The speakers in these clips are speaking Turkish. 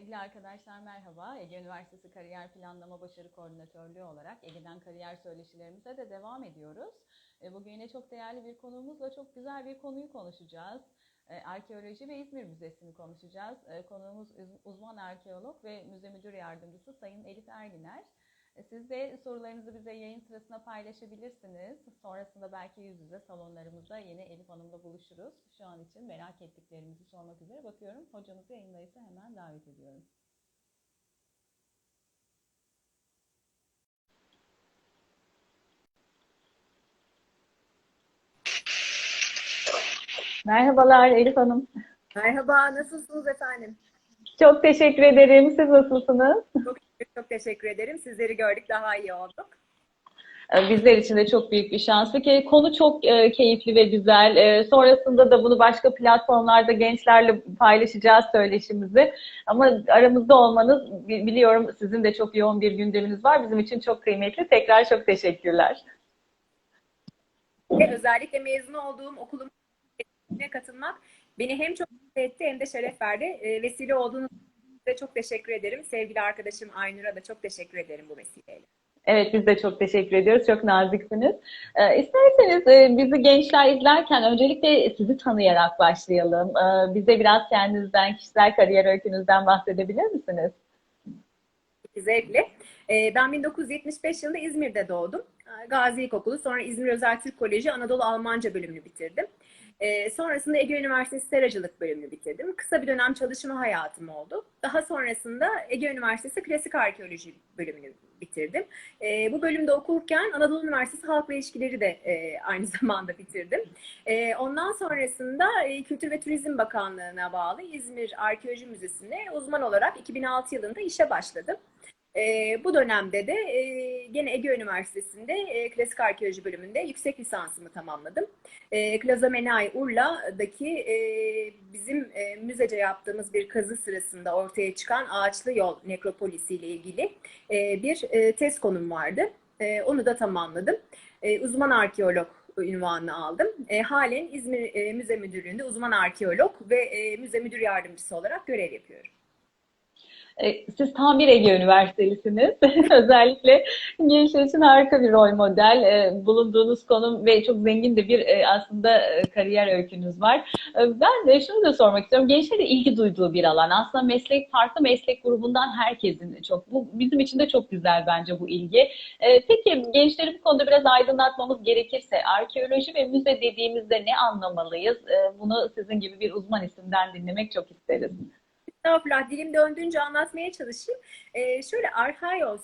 Sevgili arkadaşlar merhaba. Ege Üniversitesi Kariyer Planlama Başarı Koordinatörlüğü olarak Ege'den kariyer söyleşilerimize de devam ediyoruz. E, Bugün yine çok değerli bir konuğumuzla çok güzel bir konuyu konuşacağız. E, Arkeoloji ve İzmir Müzesi'ni konuşacağız. E, Konuğumuz uz- uzman arkeolog ve müze müdür yardımcısı Sayın Elif Erginer. E, Siz de sorularınızı bize yayın sırasında paylaşabilirsiniz. Sonrasında belki yüz yüze salonlarımızda yine Elif Hanım'la buluşuruz. Şu an için merak ettiklerimizi sormak üzere bakıyorum. Hocamız yayındaysa hemen davet ediyorum. Merhabalar Elif Hanım. Merhaba, nasılsınız efendim? Çok teşekkür ederim. Siz nasılsınız? Çok, çok teşekkür ederim. Sizleri gördük, daha iyi olduk. Ee, Bizler için de çok büyük bir şans. Bir kere konu çok e, keyifli ve güzel. E, sonrasında da bunu başka platformlarda gençlerle paylaşacağız söyleşimizi. Ama aramızda olmanız bi- biliyorum sizin de çok yoğun bir gündeminiz var. Bizim için çok kıymetli. Tekrar çok teşekkürler. Özellikle mezun olduğum okulumun katılmak beni hem çok mutlu etti hem de şeref verdi. E, vesile olduğunuz size çok teşekkür ederim. Sevgili arkadaşım Aynur'a da çok teşekkür ederim bu vesileyle. Evet biz de çok teşekkür ediyoruz. Çok naziksiniz. Ee, isterseniz e, bizi gençler izlerken öncelikle sizi tanıyarak başlayalım. Ee, bize biraz kendinizden, kişisel kariyer öykünüzden bahsedebilir misiniz? Zevkle. E, ben 1975 yılında İzmir'de doğdum. E, Gazi İlkokulu, sonra İzmir Özel Türk Koleji Anadolu Almanca bölümünü bitirdim. E, sonrasında Ege Üniversitesi Seracılık bölümünü bitirdim. Kısa bir dönem çalışma hayatım oldu. Daha sonrasında Ege Üniversitesi Klasik Arkeoloji bölümünü bitirdim. E, bu bölümde okurken Anadolu Üniversitesi Halkla İlişkileri de e, aynı zamanda bitirdim. E, ondan sonrasında e, Kültür ve Turizm Bakanlığı'na bağlı İzmir Arkeoloji Müzesi'ne uzman olarak 2006 yılında işe başladım. E, bu dönemde de e, gene Ege Üniversitesi'nde e, Klasik Arkeoloji bölümünde yüksek lisansımı tamamladım. E, Klazamenai Urla'daki e, bizim e, müzece yaptığımız bir kazı sırasında ortaya çıkan Ağaçlı Yol nekropolisi ile ilgili e, bir e, tez konum vardı. E, onu da tamamladım. E, uzman arkeolog ünvanını aldım. E, halen İzmir e, Müze Müdürlüğü'nde uzman arkeolog ve e, müze müdür yardımcısı olarak görev yapıyorum. Ee, Siz tam bir Ege Üniversitelisiniz. Özellikle gençler için harika bir rol model. Ee, Bulunduğunuz konum ve çok zengin de bir e, aslında e, kariyer öykünüz var. Ben de şunu da sormak istiyorum. Gençlerin ilgi duyduğu bir alan. Aslında meslek, farklı meslek grubundan herkesin çok. Bu bizim için de çok güzel bence bu ilgi. Peki gençleri bu konuda biraz aydınlatmamız gerekirse arkeoloji ve müze dediğimizde ne anlamalıyız? Bunu sizin gibi bir uzman isimden dinlemek çok isteriz. Estağfurullah dilim döndüğünce anlatmaya çalışayım. Ee, şöyle arhaios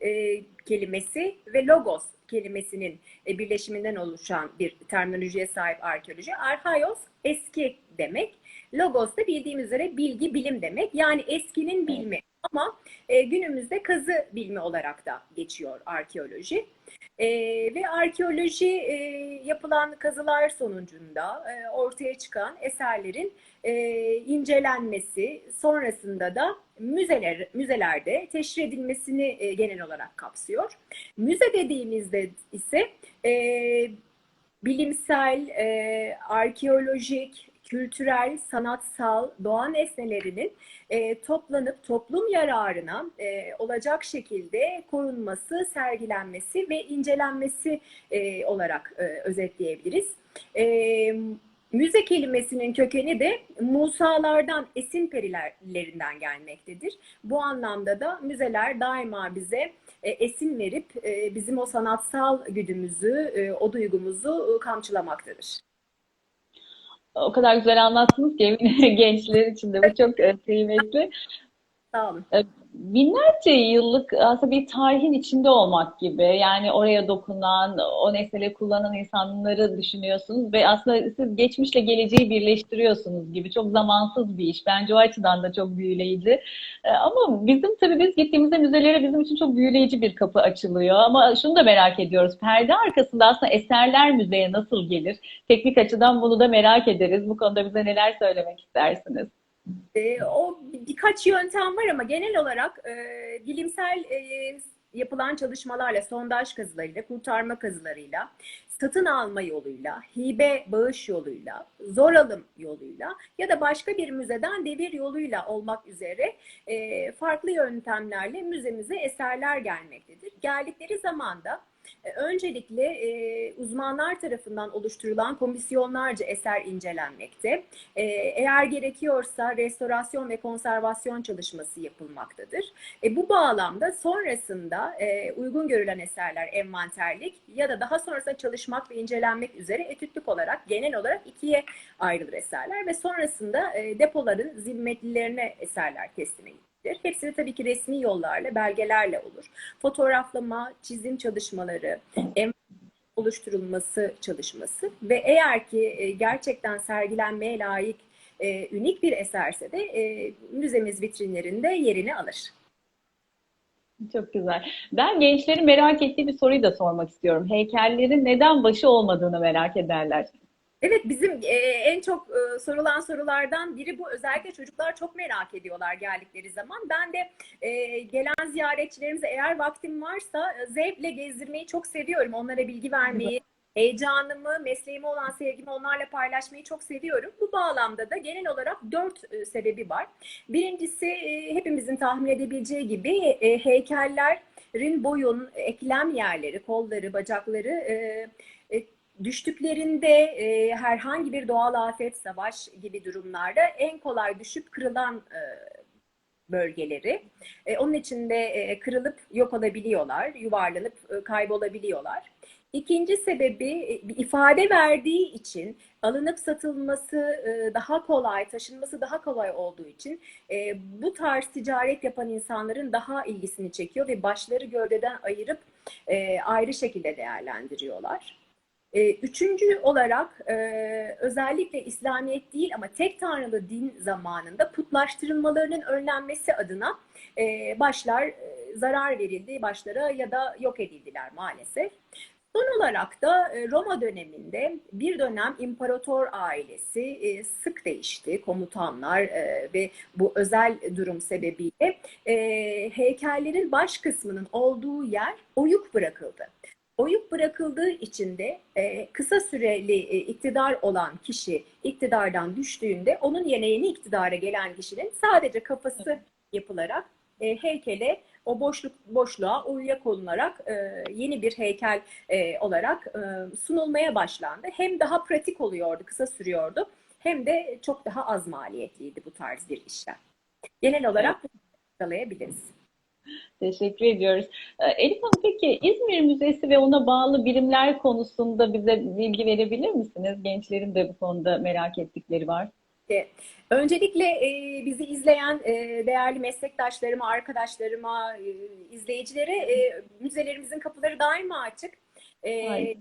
e, e, kelimesi ve logos kelimesinin e, birleşiminden oluşan bir terminolojiye sahip arkeoloji. Arhaios eski demek. Logos da bildiğimiz üzere bilgi, bilim demek. Yani eskinin bilimi. Ama e, günümüzde kazı bilimi olarak da geçiyor arkeoloji. E, ve arkeoloji e, yapılan kazılar sonucunda e, ortaya çıkan eserlerin e, incelenmesi, sonrasında da müzeler müzelerde teşhir edilmesini e, genel olarak kapsıyor. Müze dediğimizde ise e, bilimsel, e, arkeolojik, kültürel, sanatsal, doğa nesnelerinin e, toplanıp toplum yararına e, olacak şekilde korunması, sergilenmesi ve incelenmesi e, olarak e, özetleyebiliriz. E, Müze kelimesinin kökeni de Musalardan, esin perilerinden gelmektedir. Bu anlamda da müzeler daima bize e, esin verip e, bizim o sanatsal güdümüzü, e, o duygumuzu kamçılamaktadır. O kadar güzel anlattınız ki gençler için de bu çok e, kıymetli. Sağ olun. Binlerce yıllık aslında bir tarihin içinde olmak gibi. Yani oraya dokunan, o nesneleri kullanan insanları düşünüyorsunuz ve aslında siz geçmişle geleceği birleştiriyorsunuz gibi. Çok zamansız bir iş. Bence o açıdan da çok büyüleyici. E, Ama bizim tabii biz gittiğimizde müzelere bizim için çok büyüleyici bir kapı açılıyor. Ama şunu da merak ediyoruz. Perde arkasında aslında eserler müzeye nasıl gelir? Teknik açıdan bunu da merak ederiz. Bu konuda bize neler söylemek istersiniz? E, o birkaç yöntem var ama genel olarak e, bilimsel e, yapılan çalışmalarla, sondaj kazılarıyla, kurtarma kazılarıyla, satın alma yoluyla, hibe bağış yoluyla, zor alım yoluyla ya da başka bir müzeden devir yoluyla olmak üzere e, farklı yöntemlerle müzemize eserler gelmektedir. Geldikleri zaman da öncelikle e, uzmanlar tarafından oluşturulan komisyonlarca eser incelenmekte. E, eğer gerekiyorsa restorasyon ve konservasyon çalışması yapılmaktadır. E, bu bağlamda sonrasında e, uygun görülen eserler envanterlik ya da daha sonrasında çalışmak ve incelenmek üzere etütlük olarak genel olarak ikiye ayrılır eserler ve sonrasında e, depoların zimmetlilerine eserler teslim edilir. Hepsi de tabii ki resmi yollarla, belgelerle olur. Fotoğraflama, çizim çalışmaları, oluşturulması çalışması ve eğer ki e, gerçekten sergilenmeye layık e, ünik bir eserse de e, müzemiz vitrinlerinde yerini alır. Çok güzel. Ben gençlerin merak ettiği bir soruyu da sormak istiyorum. Heykellerin neden başı olmadığını merak ederler. Evet bizim e, en çok e, sorulan sorulardan biri bu. Özellikle çocuklar çok merak ediyorlar geldikleri zaman. Ben de e, gelen ziyaretçilerimize eğer vaktim varsa e, zevkle gezdirmeyi çok seviyorum. Onlara bilgi vermeyi, heyecanımı, mesleğime olan sevgimi onlarla paylaşmayı çok seviyorum. Bu bağlamda da genel olarak dört e, sebebi var. Birincisi e, hepimizin tahmin edebileceği gibi e, heykellerin boyun, eklem yerleri, kolları, bacakları e, düştüklerinde e, herhangi bir doğal afet, savaş gibi durumlarda en kolay düşüp kırılan e, bölgeleri. E, onun için de e, kırılıp yok olabiliyorlar, yuvarlanıp e, kaybolabiliyorlar. İkinci sebebi e, ifade verdiği için alınıp satılması e, daha kolay, taşınması daha kolay olduğu için e, bu tarz ticaret yapan insanların daha ilgisini çekiyor ve başları gövdeden ayırıp ayrı şekilde değerlendiriyorlar. E, Üçüncü olarak e, özellikle İslamiyet değil ama tek tanrılı din zamanında putlaştırılmalarının önlenmesi adına e, başlar e, zarar verildi başlara ya da yok edildiler maalesef. Son olarak da e, Roma döneminde bir dönem imparator ailesi e, sık değişti. Komutanlar e, ve bu özel durum sebebiyle heykellerin baş kısmının olduğu yer oyuk bırakıldı. Oyuk bırakıldığı için de e, kısa süreli e, iktidar olan kişi iktidardan düştüğünde onun yerine yeni iktidara gelen kişinin sadece kafası yapılarak e, heykele o boşluk boşluğa uyuya konularak e, yeni bir heykel e, olarak e, sunulmaya başlandı. Hem daha pratik oluyordu, kısa sürüyordu hem de çok daha az maliyetliydi bu tarz bir işlem. Genel olarak bunu sıralayabiliriz. Teşekkür ediyoruz. Ee, Elif Hanım peki İzmir Müzesi ve ona bağlı birimler konusunda bize bilgi verebilir misiniz? Gençlerin de bu konuda merak ettikleri var. Öncelikle e, bizi izleyen e, değerli meslektaşlarıma, arkadaşlarıma, e, izleyicilere müzelerimizin kapıları daima açık. E,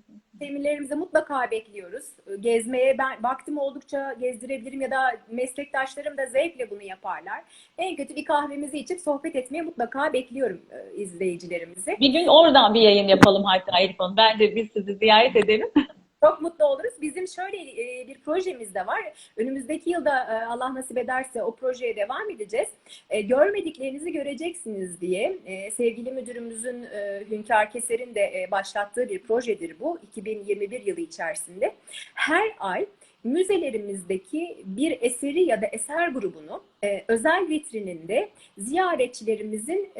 mutlaka bekliyoruz. Gezmeye ben vaktim oldukça gezdirebilirim ya da meslektaşlarım da zevkle bunu yaparlar. En kötü bir kahvemizi içip sohbet etmeye mutlaka bekliyorum e, izleyicilerimizi. Bir gün oradan bir yayın yapalım hatta Elif Hanım. Ben de biz sizi ziyaret edelim. Çok mutlu oluruz. Bizim şöyle e, bir projemiz de var. Önümüzdeki yılda e, Allah nasip ederse o projeye devam edeceğiz. E, Görmediklerinizi göreceksiniz diye sevgili müdürümüzün Hünkar Keser'in de başlattığı bir projedir bu 2021 yılı içerisinde. Her ay müzelerimizdeki bir eseri ya da eser grubunu özel vitrininde ziyaretçilerimizin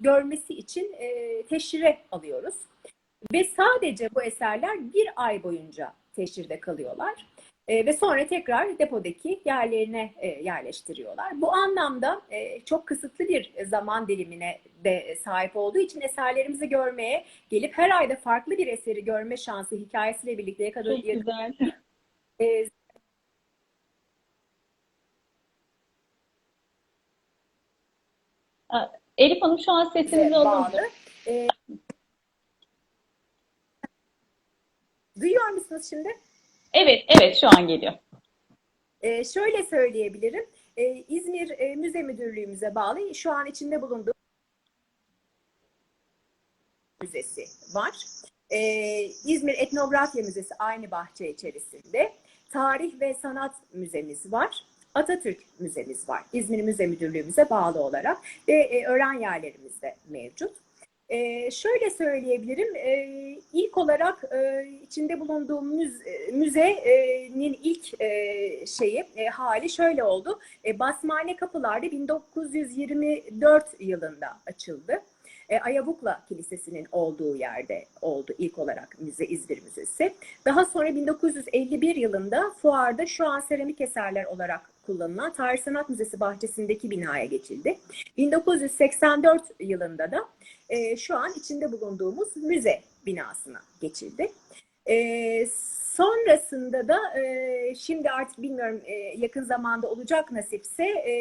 görmesi için e, teşhire alıyoruz. Ve sadece bu eserler bir ay boyunca teşhirde kalıyorlar. E, ve sonra tekrar depodaki yerlerine e, yerleştiriyorlar. Bu anlamda e, çok kısıtlı bir zaman dilimine de sahip olduğu için eserlerimizi görmeye gelip her ayda farklı bir eseri görme şansı hikayesiyle birlikte Çok yakaladığı güzel. e, Elif Hanım şu an sesinizi bağlı. alındı. E, duyuyor musunuz şimdi? Evet, evet şu an geliyor. Ee, şöyle söyleyebilirim. Ee, İzmir e, Müze Müdürlüğümüze bağlı şu an içinde bulunduğu müzesi var. Ee, İzmir Etnografya Müzesi aynı bahçe içerisinde. Tarih ve Sanat Müzemiz var. Atatürk Müzemiz var. İzmir Müze Müdürlüğümüze bağlı olarak ve e, öğren yerlerimiz de mevcut. Ee, şöyle söyleyebilirim, ee, ilk olarak e, içinde bulunduğum müze, müzenin ilk e, şeyi, e, hali şöyle oldu. E, Basmane Kapılar'da 1924 yılında açıldı. E, Ayabukla Kilisesi'nin olduğu yerde oldu ilk olarak müze İzmir Müzesi. Daha sonra 1951 yılında fuarda şu an seramik eserler olarak kullanılan Tarih Sanat Müzesi bahçesindeki binaya geçildi. 1984 yılında da e, şu an içinde bulunduğumuz müze binasına geçildi. E, sonrasında da e, şimdi artık bilmiyorum e, yakın zamanda olacak nasipse e,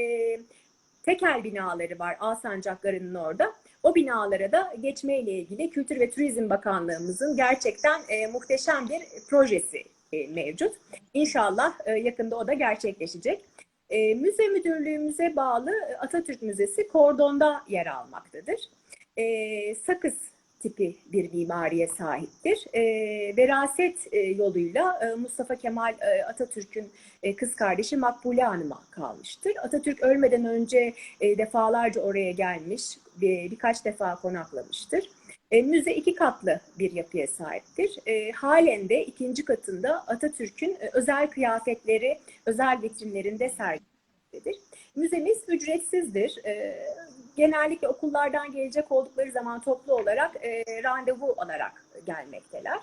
tekel binaları var Alsancakları'nın orada. O binalara da geçmeyle ilgili Kültür ve Turizm Bakanlığımızın gerçekten e, muhteşem bir projesi e, mevcut. İnşallah e, yakında o da gerçekleşecek. E, müze müdürlüğümüze bağlı Atatürk Müzesi Kordon'da yer almaktadır. E, sakız tipi bir mimariye sahiptir. E, veraset e, yoluyla e, Mustafa Kemal e, Atatürk'ün e, kız kardeşi Makbule Hanım'a kalmıştır. Atatürk ölmeden önce e, defalarca oraya gelmiş, bir, birkaç defa konaklamıştır. E, müze iki katlı bir yapıya sahiptir. E, halen de ikinci katında Atatürk'ün e, özel kıyafetleri özel vitrinlerinde sergilenmektedir. Müzemiz ücretsizdir. E, genellikle okullardan gelecek oldukları zaman toplu olarak e, randevu alarak gelmekteler.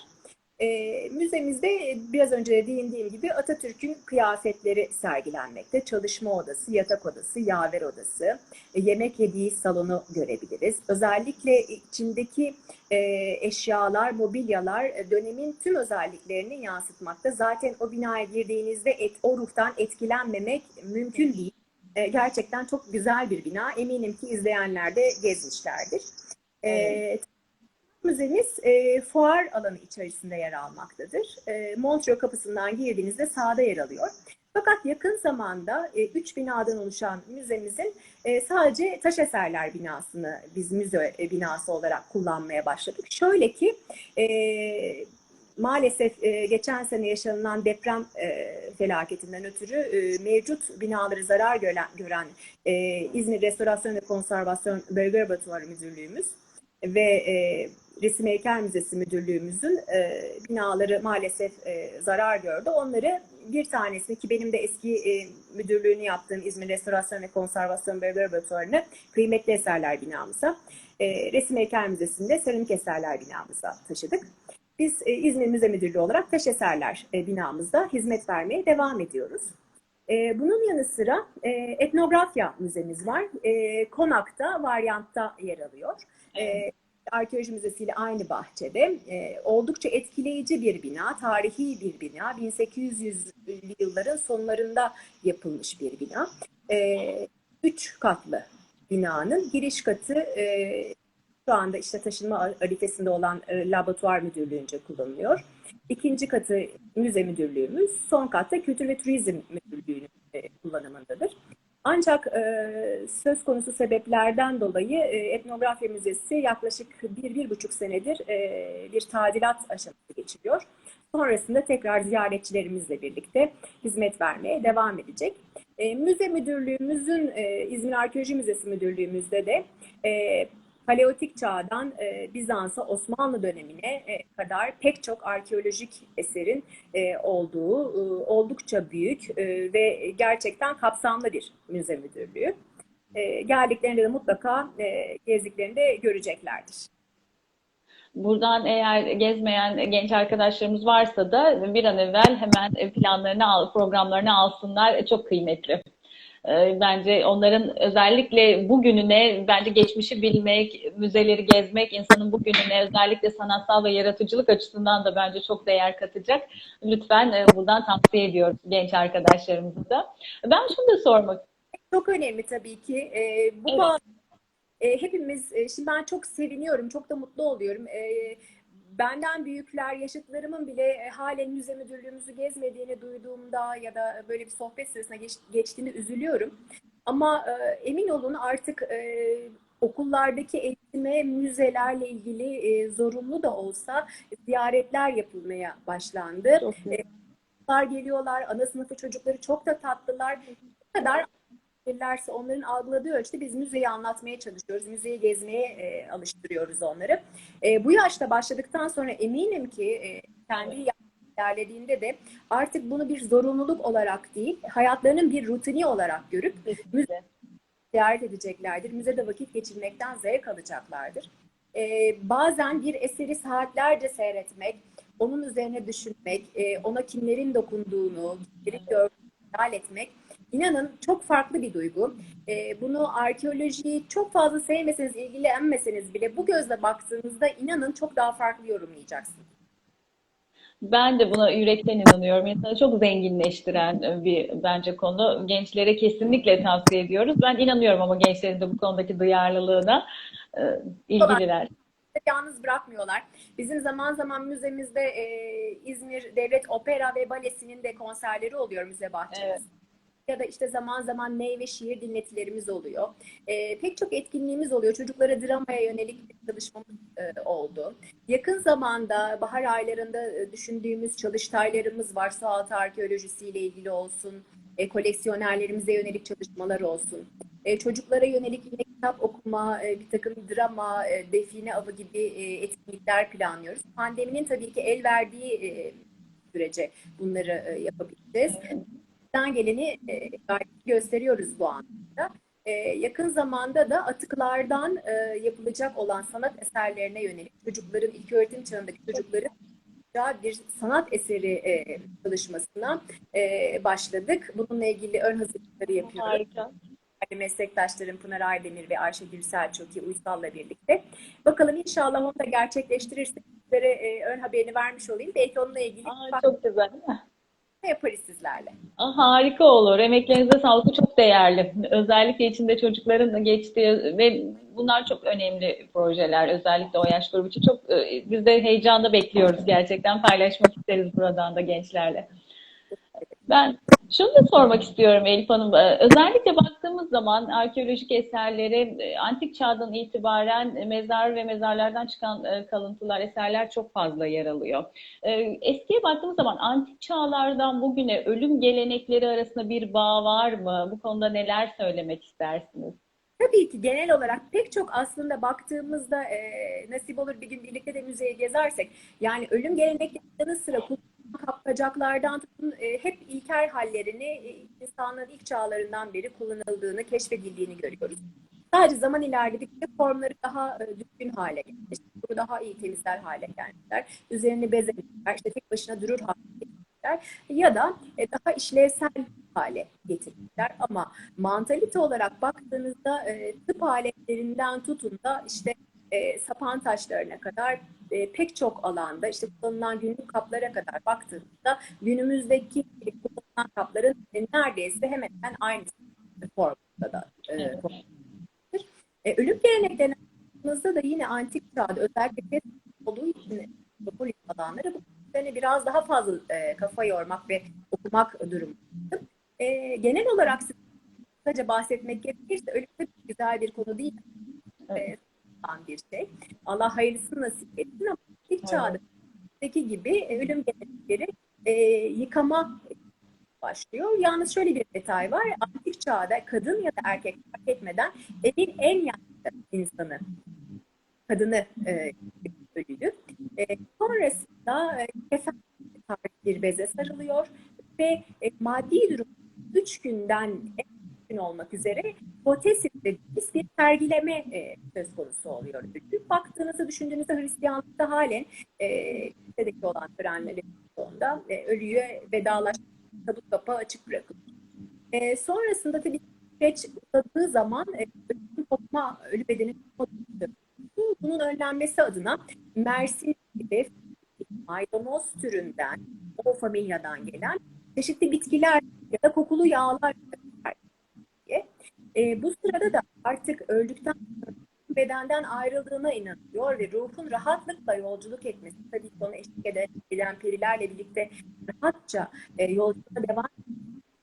E, müzemizde biraz önce de değindiğim gibi Atatürk'ün kıyafetleri sergilenmekte. Çalışma odası, yatak odası, yaver odası, e, yemek yediği salonu görebiliriz. Özellikle içindeki e, eşyalar, mobilyalar e, dönemin tüm özelliklerini yansıtmakta. Zaten o binaya girdiğinizde et, o ruhtan etkilenmemek mümkün değil. E, gerçekten çok güzel bir bina. Eminim ki izleyenler de gezmişlerdir. E. Müzemiz e, fuar alanı içerisinde yer almaktadır. E, Montreux kapısından girdiğinizde sağda yer alıyor. Fakat yakın zamanda e, binadan oluşan müzemizin e, sadece taş eserler binasını biz müze e, binası olarak kullanmaya başladık. Şöyle ki e, maalesef e, geçen sene yaşanılan deprem e, felaketinden ötürü e, mevcut binaları zarar gören, gören e, İzmir Restorasyon ve Konservasyon Bölge Laboratuvarı Müdürlüğümüz ve e, Resim Heykel Müzesi Müdürlüğümüzün e, binaları maalesef e, zarar gördü. Onları bir tanesini ki benim de eski e, müdürlüğünü yaptığım İzmir Restorasyon ve Konservasyon Bölge Laboratuvarı'nı kıymetli eserler binamıza, e, Resim Heykel Müzesi'nde seramik eserler binamıza taşıdık. Biz e, İzmir Müze Müdürlüğü olarak taş eserler e, binamızda hizmet vermeye devam ediyoruz. E, bunun yanı sıra e, etnografya müzemiz var. E, Konak'ta, Varyant'ta yer alıyor. E, Arkeoloji Müzesi ile aynı bahçede. E, oldukça etkileyici bir bina, tarihi bir bina. 1800'lü yılların sonlarında yapılmış bir bina. E, üç katlı binanın giriş katı e, şu anda işte taşınma arifesinde olan e, laboratuvar müdürlüğünce kullanılıyor. İkinci katı müze müdürlüğümüz, son katta kültür ve turizm müdürlüğünün e, kullanımındadır. Ancak e, söz konusu sebeplerden dolayı e, etnografya müzesi yaklaşık bir, bir buçuk senedir e, bir tadilat aşaması geçiriyor. Sonrasında tekrar ziyaretçilerimizle birlikte hizmet vermeye devam edecek. E, müze müdürlüğümüzün, e, İzmir Arkeoloji Müzesi müdürlüğümüzde de e, Paleolitik çağdan e, Bizans'a Osmanlı dönemine e, kadar pek çok arkeolojik eserin e, olduğu e, oldukça büyük e, ve gerçekten kapsamlı bir müze müdürlüğü. E, geldiklerinde de mutlaka e, gezdiklerinde göreceklerdir. Buradan eğer gezmeyen genç arkadaşlarımız varsa da bir an evvel hemen planlarını al, programlarını alsınlar. Çok kıymetli. Ee, Bence onların özellikle bugününe, bence geçmişi bilmek, müzeleri gezmek, insanın bugününe özellikle sanatsal ve yaratıcılık açısından da bence çok değer katacak. Lütfen e, buradan tavsiye ediyoruz genç arkadaşlarımıza da. Ben şunu da sormak Çok önemli tabii ki. E, bu Evet. bağ- e, hepimiz, e, şimdi ben çok seviniyorum, çok da mutlu oluyorum. E, benden büyükler, yaşıtlarımın bile e, halen müze müdürlüğümüzü gezmediğini duyduğumda ya da böyle bir sohbet sırasında geç, geçtiğini üzülüyorum. Ama e, emin olun artık e, okullardaki eğitime müzelerle ilgili e, zorunlu da olsa ziyaretler yapılmaya başlandı. çok Çocuklar geliyorlar, ana sınıfı çocukları çok da tatlılar. Bu kadar gelirlerse onların algıladığı ölçüde biz müzeyi anlatmaya çalışıyoruz. Müzeyi gezmeye e, alıştırıyoruz onları. E, bu yaşta başladıktan sonra eminim ki e, kendi ilerlediğinde de artık bunu bir zorunluluk olarak değil, hayatlarının bir rutini olarak görüp Kesinlikle. ziyaret edeceklerdir. Müzede vakit geçirmekten zevk alacaklardır. Ee, bazen bir eseri saatlerce seyretmek, onun üzerine düşünmek, e, ona kimlerin dokunduğunu, kimlerin gördüğünü hayal etmek, inanın çok farklı bir duygu. Ee, bunu arkeolojiyi çok fazla sevmeseniz, ilgilenmeseniz bile bu gözle baktığınızda inanın çok daha farklı yorumlayacaksınız. Ben de buna yürekten inanıyorum. İnsanı çok zenginleştiren bir bence konu. Gençlere kesinlikle tavsiye ediyoruz. Ben inanıyorum ama gençlerin de bu konudaki duyarlılığına e, ilgililer. yalnız bırakmıyorlar. Bizim zaman zaman müzemizde e, İzmir Devlet Opera ve Balesi'nin de konserleri oluyor müze bahçemizde. Evet. Ya da işte zaman zaman ney ve şiir dinletilerimiz oluyor. E, pek çok etkinliğimiz oluyor. Çocuklara dramaya yönelik bir çalışmamız e, oldu. Yakın zamanda bahar aylarında e, düşündüğümüz çalıştaylarımız var. Sualtı arkeolojisiyle ilgili olsun, e, koleksiyonerlerimize yönelik çalışmalar olsun. E, çocuklara yönelik yine kitap okuma, e, bir takım drama, e, define avı gibi e, etkinlikler planlıyoruz. Pandeminin tabii ki el verdiği e, sürece bunları e, yapabileceğiz. Elimizden geleni e, gösteriyoruz bu anda. E, yakın zamanda da atıklardan e, yapılacak olan sanat eserlerine yönelik çocukların, ilköğretim çağındaki çocukların bir sanat eseri e, çalışmasına e, başladık. Bununla ilgili ön hazırlıkları yapıyoruz Harika. meslektaşlarım Pınar Aydemir ve Ayşegül Selçuk'i Uysal'la birlikte. Bakalım inşallah onu da gerçekleştirirsek sizlere e, ön haberini vermiş olayım. Belki onunla ilgili Aa, çok güzel. Yaparız sizlerle. Aa, harika olur. Emeklerinize sağlık. Çok değerli. Özellikle içinde çocukların geçtiği ve bunlar çok önemli projeler. Özellikle o yaş grubu için çok e, biz de heyecanla bekliyoruz gerçekten. Paylaşmak isteriz buradan da gençlerle. Ben şunu da sormak istiyorum Elif Hanım. Ee, Özellikle baktığımız zaman arkeolojik eserlere antik çağdan itibaren mezar ve mezarlardan çıkan e, kalıntılar, eserler çok fazla yer alıyor. Ee, Eskiye baktığımız zaman antik çağlardan bugüne ölüm gelenekleri arasında bir bağ var mı? Bu konuda neler söylemek istersiniz? Tabii ki genel olarak pek çok aslında baktığımızda e, nasip olur bir gün birlikte de müzeyi gezersek yani ölüm geleneklerinin yanı sıra kapkacaklardan tutun e, hep ilkel hallerini e, insanlığın ilk çağlarından beri kullanıldığını, keşfedildiğini görüyoruz. Sadece zaman ilerledikçe formları daha e, düzgün hale gelmiş, daha iyi temizler hale gelmişler, üzerini bezemişler, işte tek başına durur hale getirmişler ya da e, daha işlevsel hale getirmişler. Ama mantalite olarak baktığınızda e, tıp aletlerinden tutun da işte e, sapan taşlarına kadar e, pek çok alanda işte kullanılan günlük kaplara kadar baktığımızda günümüzdeki kullanılan kapların e, neredeyse hemen hemen aynı formda da e, Evet. E, ölüm geleneklerine baktığımızda da yine antik çağda özellikle test olduğu için metropolis alanları bu üzerine biraz daha fazla e, kafa yormak ve okumak durumunda. E, genel olarak kısaca bahsetmek gerekirse ölüm tabii güzel bir konu değil. Evet. Olan bir şey. Allah hayırlısını nasip etsin ama ilk çağdaki gibi e, ölüm gelenekleri e, yıkama başlıyor. Yalnız şöyle bir detay var. Antik çağda kadın ya da erkek fark etmeden evin en yaşlı insanı, kadını e, ölüydü. E, sonrasında e, kefen bir beze sarılıyor ve e, maddi durum 3 günden en gün olmak üzere hipotesis dediğimiz bir sergileme e, söz konusu oluyor. Baktığınızda, düşündüğünüzde Hristiyanlıkta halen e, lisedeki olan törenlerin sonunda e, ölüye vedalaşmak, tabut kapağı açık bırakılır. E, sonrasında tabii süreç uzadığı zaman e, ölüm ölü bedenin kopması bunun önlenmesi adına Mersin gibi maydanoz türünden, o familyadan gelen çeşitli bitkiler ya da kokulu yağlar. E, bu sırada da artık öldükten sonra bedenden ayrıldığına inanıyor ve ruhun rahatlıkla yolculuk etmesi, tabii ki ona eşlik eden, perilerle birlikte rahatça e, yolculuğa devam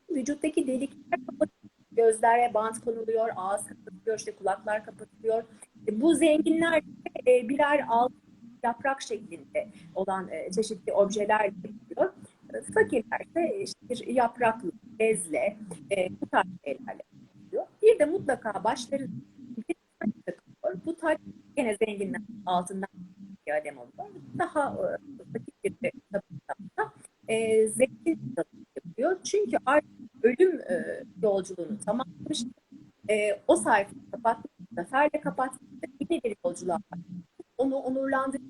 vücuttaki delikler kapatılıyor, gözlere bant konuluyor, ağız kapatılıyor, işte kulaklar kapatılıyor. E, bu zenginler e, birer altın yaprak şeklinde olan e, çeşitli objeler yapıyor. E, Fakirler de işte bir yapraklı, bezle, e, bu tarz şeylerle. Bir de mutlaka başları bir taç takılıyor. Bu taç yine zenginler altından bir adem oluyor. Daha e, fakir bir tabakta e, zengin yapıyor. Çünkü artık ölüm e, yolculuğunu tamamlamış. E, o sayfayı kapatmış, zaferle kapatmış. Yine bir yolculuğa. Onu onurlandırıcı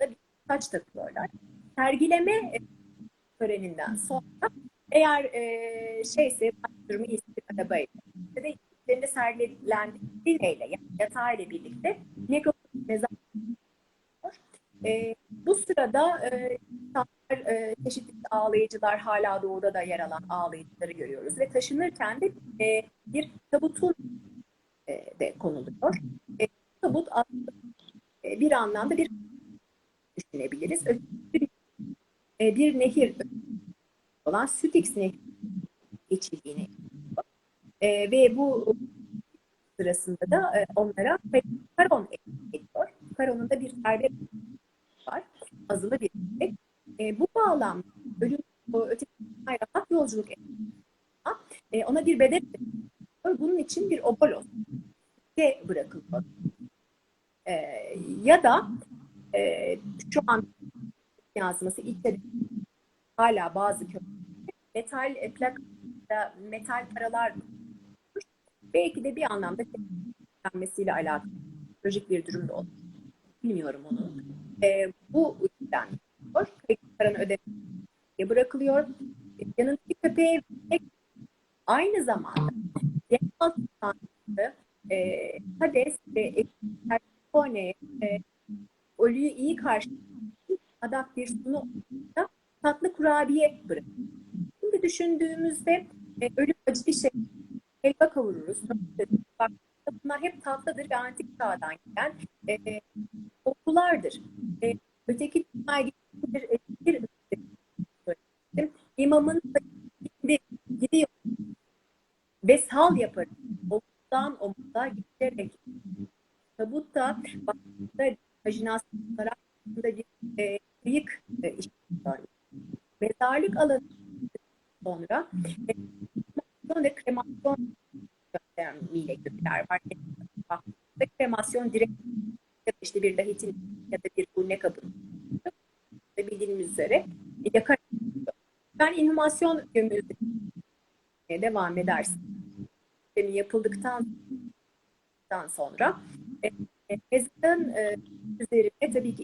bir taç takıyorlar. Sergileme e, töreninden sonra eğer e, şeyse durumu iyisi bir da üzerinde sergilendiği yani yatağıyla birlikte nekropolis mezar e, bu sırada e, insanlar, e, çeşitli ağlayıcılar hala doğuda da yer alan ağlayıcıları görüyoruz ve taşınırken de e, bir tabutun e, de konuluyor. E, tabut e, bir anlamda bir düşünebiliriz. Bir, e, bir nehir olan Sütix Nehri geçildiğini e, ve bu sırasında da e, onlara Karon ediyor. Karon'un da bir servet var. Azılı bir. E, bu bağlamda ölüm öteki rahat yolculuk. E, ona bir bedel. Bunun için bir obolos de bırakılıyor. E, ya da e, şu an yazması ilk hala bazı köy metal e, plak metal paralar belki de bir anlamda denmesiyle alakalı psikolojik bir durumda olur. Bilmiyorum onu. E, bu yüzden paranın ödemeye bırakılıyor. Yanındaki köpeğe aynı zamanda e, Hades ve Persephone e, ölüyü iyi karşılayan adak bir sunu da tatlı kurabiye bırakıyor. Şimdi düşündüğümüzde e, ölüm acı bir şey. Tatlıdır ve antik çağdan gelen e, kokulardır. E, öteki dünyaya bir, bir, bir imamın gidiyor ve sal yapar. Omuzdan omuza giderek tabutta başında vajinasyonlara bir e, bıyık e, işliyor. Mezarlık alanı sonra e, ve kremasyon yöntemiyle gökler var. Ve direkt ya da işte bir dahitin ya da bir urne kabının bildiğiniz üzere yakar. Ben inhumasyon gömülü devam edersin. Yapıldıktan sonra e, mezarın e, üzerine tabii ki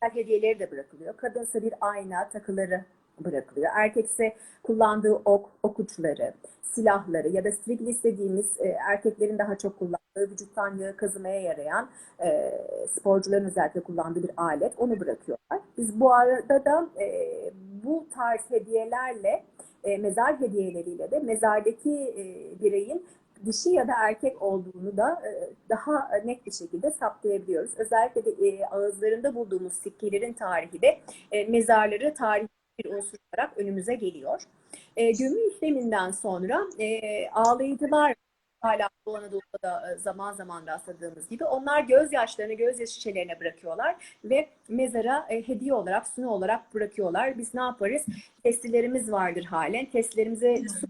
hediyeleri de bırakılıyor. Kadınsa bir ayna, takıları bırakılıyor. Erkekse kullandığı ok, ok uçları, silahları ya da striglis dediğimiz e, erkeklerin daha çok kullandığı vücuttan yağı kazımaya yarayan e, sporcuların özellikle kullandığı bir alet. Onu bırakıyorlar. Biz bu arada da e, bu tarz hediyelerle e, mezar hediyeleriyle de mezardaki e, bireyin dişi ya da erkek olduğunu da e, daha net bir şekilde saptayabiliyoruz. Özellikle de e, ağızlarında bulduğumuz sikkelerin tarihi de e, mezarları tarihi bir unsur olarak önümüze geliyor. Gömü işleminden sonra ağlayıcılar hala Doğu Anadolu'da da zaman zaman rastladığımız gibi onlar gözyaşlarını gözyaşı şişelerine bırakıyorlar ve mezara hediye olarak, sunu olarak bırakıyorlar. Biz ne yaparız? Testilerimiz vardır halen. Testlerimize su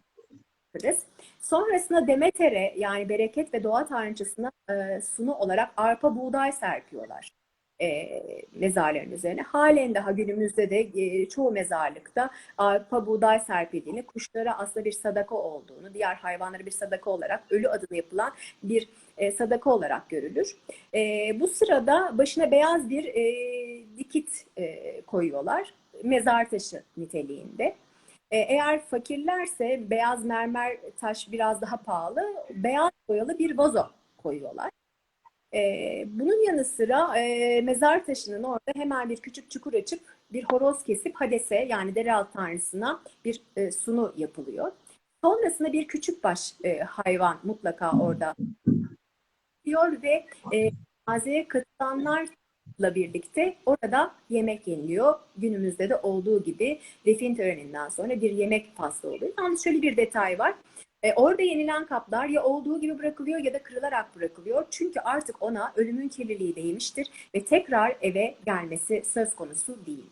bırakırız. Sonrasında Demeter'e yani bereket ve doğa tanrıçasına e, sunu olarak arpa buğday serpiyorlar e, mezarların üzerine. Halen daha günümüzde de e, çoğu mezarlıkta arpa buğday serpildiğini, kuşlara aslında bir sadaka olduğunu, diğer hayvanlara bir sadaka olarak ölü adına yapılan bir e, sadaka olarak görülür. E, bu sırada başına beyaz bir e, dikit e, koyuyorlar. Mezar taşı niteliğinde. E, eğer fakirlerse beyaz mermer taş biraz daha pahalı, beyaz boyalı bir vazo koyuyorlar. E, bunun yanı sıra e, mezar taşının orada hemen bir küçük çukur açıp bir horoz kesip Hades'e yani Deralt tanrısına bir sunu yapılıyor. Sonrasında bir küçük baş hayvan mutlaka orada diyor ve e, mazeye katılanlar birlikte orada yemek yeniliyor. Günümüzde de olduğu gibi defin töreninden sonra bir yemek faslı oluyor. Yalnız şöyle bir detay var. E, orada yenilen kaplar ya olduğu gibi bırakılıyor ya da kırılarak bırakılıyor. Çünkü artık ona ölümün kirliliği değmiştir ve tekrar eve gelmesi söz konusu değil.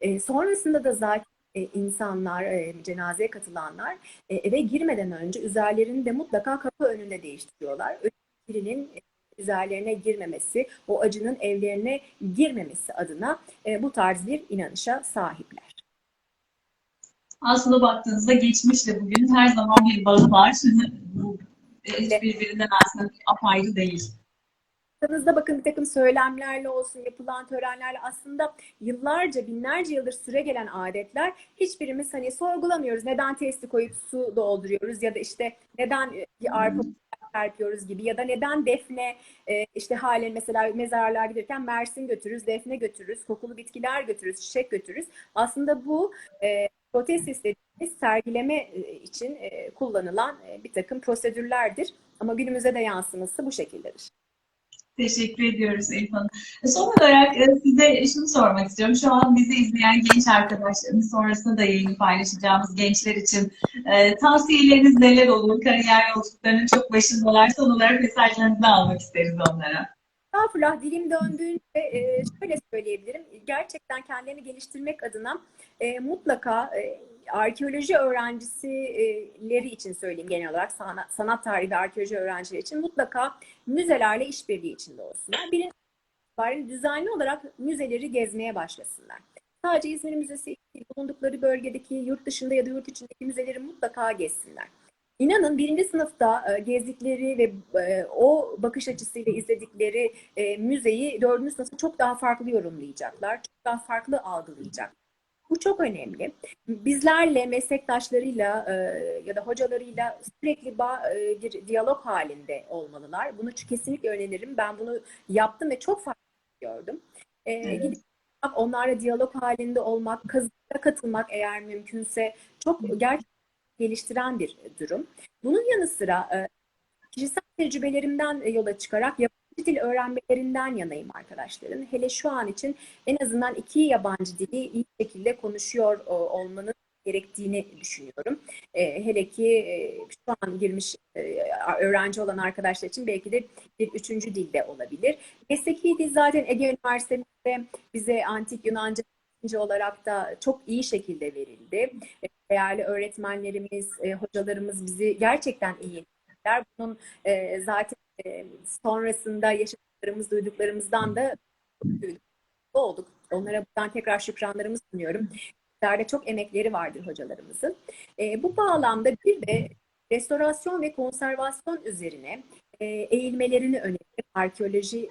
E, sonrasında da zaten e, insanlar, e, cenazeye katılanlar e, eve girmeden önce üzerlerini de mutlaka kapı önünde değiştiriyorlar. Birinin üzerlerine girmemesi, o acının evlerine girmemesi adına bu tarz bir inanışa sahipler. Aslında baktığınızda geçmişle bugün her zaman bir bağı var. Bu e, hiç birbirinden aslında apayrı değil. Baktığınızda bakın bir takım söylemlerle olsun, yapılan törenlerle aslında yıllarca, binlerce yıldır süre gelen adetler hiçbirimiz hani sorgulamıyoruz. Neden testi koyup su dolduruyoruz ya da işte neden bir arpa serpiyoruz gibi ya da neden defne e, işte halen mesela mezarlığa giderken mersin götürürüz, defne götürürüz, kokulu bitkiler götürürüz, çiçek götürürüz. Aslında bu protest istediğimiz sergileme e, için e, kullanılan e, bir takım prosedürlerdir. Ama günümüze de yansıması bu şekildedir. Teşekkür ediyoruz Elif Hanım. Son olarak size şunu sormak istiyorum. Şu an bizi izleyen genç arkadaşlarımız sonrasında da yayını paylaşacağımız gençler için tavsiyeleriniz neler olur? Kariyer yolculuklarının çok başındalar. Son olarak mesajlarınızı almak isteriz onlara. Estağfurullah dilim döndüğünde e, şöyle söyleyebilirim. Gerçekten kendilerini geliştirmek adına e, mutlaka e, arkeoloji öğrencisileri için söyleyeyim genel olarak sanat, sanat tarihi ve arkeoloji öğrencileri için mutlaka müzelerle işbirliği içinde olsunlar. Birinci itibaren düzenli olarak müzeleri gezmeye başlasınlar. Sadece İzmir Müzesi bulundukları bölgedeki yurt dışında ya da yurt içindeki müzeleri mutlaka gezsinler. İnanın birinci sınıfta e, gezdikleri ve e, o bakış açısıyla izledikleri e, müzeyi dördüncü sınıfta çok daha farklı yorumlayacaklar, çok daha farklı algılayacak. Bu çok önemli. Bizlerle, meslektaşlarıyla ya da hocalarıyla sürekli bir diyalog halinde olmalılar. Bunu kesinlikle öneririm. Ben bunu yaptım ve çok farklı gördüm. Evet. Gidip onlarla diyalog halinde olmak, kazılara katılmak eğer mümkünse çok gerçekten geliştiren bir durum. Bunun yanı sıra e, kişisel tecrübelerimden yola çıkarak yabancı dil öğrenmelerinden yanayım arkadaşların. Hele şu an için en azından iki yabancı dili iyi şekilde konuşuyor olmanın gerektiğini düşünüyorum. E, hele ki e, şu an girmiş e, öğrenci olan arkadaşlar için belki de bir üçüncü dilde olabilir. Mesleki dil zaten Ege Üniversitesi'nde bize antik Yunanca olarak da çok iyi şekilde verildi. E, Değerli öğretmenlerimiz, e, hocalarımız bizi gerçekten iyi yetiştirdiler. Bunun e, zaten sonrasında yaşadıklarımız, duyduklarımızdan da olduk. Onlara buradan tekrar şükranlarımı sunuyorum. Bizlerde çok emekleri vardır hocalarımızın. Bu bağlamda bir de restorasyon ve konservasyon üzerine eğilmelerini öneririm arkeoloji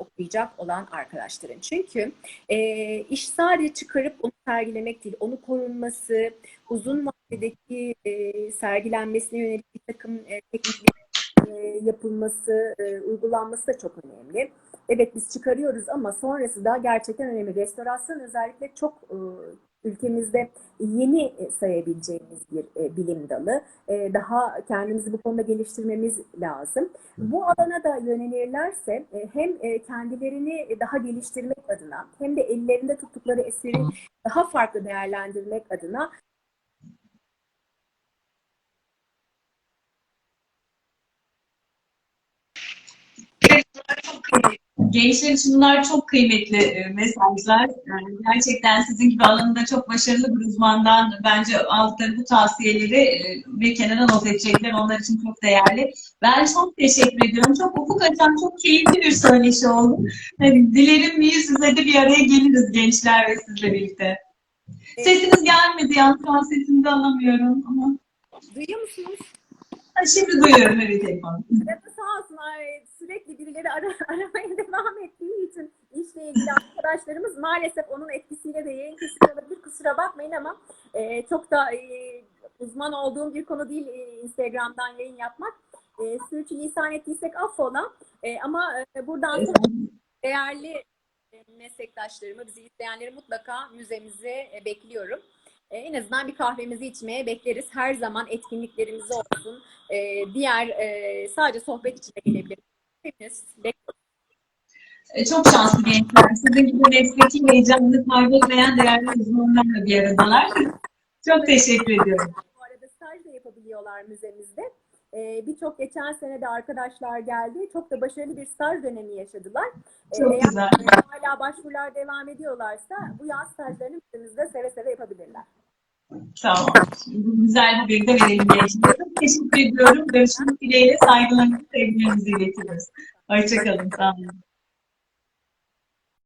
okuyacak olan arkadaşların. Çünkü e, iş sadece çıkarıp onu sergilemek değil, onu korunması, uzun vadedeki e, sergilenmesine yönelik bir takım e, tekniklerin e, yapılması, e, uygulanması da çok önemli. Evet biz çıkarıyoruz ama sonrası da gerçekten önemli. Restorasyon özellikle çok e, ülkemizde yeni sayabileceğimiz bir e, bilim dalı. E, daha kendimizi bu konuda geliştirmemiz lazım. Bu alana da yönelirlerse e, hem e, kendilerini daha geliştirmek adına hem de ellerinde tuttukları eseri daha farklı değerlendirmek adına Gençler için bunlar çok kıymetli e, mesajlar. Yani gerçekten sizin gibi alanında çok başarılı bir uzmandan bence aldıkları bu tavsiyeleri e, bir kenara not edecekler. Onlar için çok değerli. Ben çok teşekkür ediyorum. Çok ufuk açan, çok keyifli bir söyleşi oldu. Hani dilerim yüz yüze de bir araya geliriz gençler ve sizle birlikte. Sesiniz gelmedi yalnız an sesinizi alamıyorum ama duyuyor musunuz? Ha, şimdi duyuyorum evet. Ya da sağ olsun ay, sürekli birileri ara, aramaya devam ettiği için işle ilgili arkadaşlarımız maalesef onun etkisiyle de yayın kesiliyor olabilir. Kusura bakmayın ama e, çok da e, uzman olduğum bir konu değil e, Instagram'dan yayın yapmak. E, sürçülisan ettiysek affola. E, ama e, buradan değerli e, meslektaşlarımı, bizi izleyenleri mutlaka müzemize e, bekliyorum. E, En azından bir kahvemizi içmeye bekleriz. Her zaman etkinliklerimiz olsun. E, diğer e, sadece sohbet için de gelebiliriz. E, Çok şanslı gençler. Sizin gibi mesleki heyecanını kaybetmeyen değerli uzmanlarla bir aradalar. Çok teşekkür ediyorum. Bu arada staj da yapabiliyorlar müzemizde. E, Birçok geçen sene de arkadaşlar geldi. Çok da başarılı bir staj dönemi yaşadılar. E, Çok eğer güzel. hala başvurular devam ediyorlarsa bu yaz stajlarını müzemizde seve seve yapabilirler. Bu güzel haberi de verelim gençlere. Teşekkür ediyorum. Görüşmek dileğiyle saygılarımızı, sevgilerimizi iletiyoruz. Hoşçakalın. Sağ olun.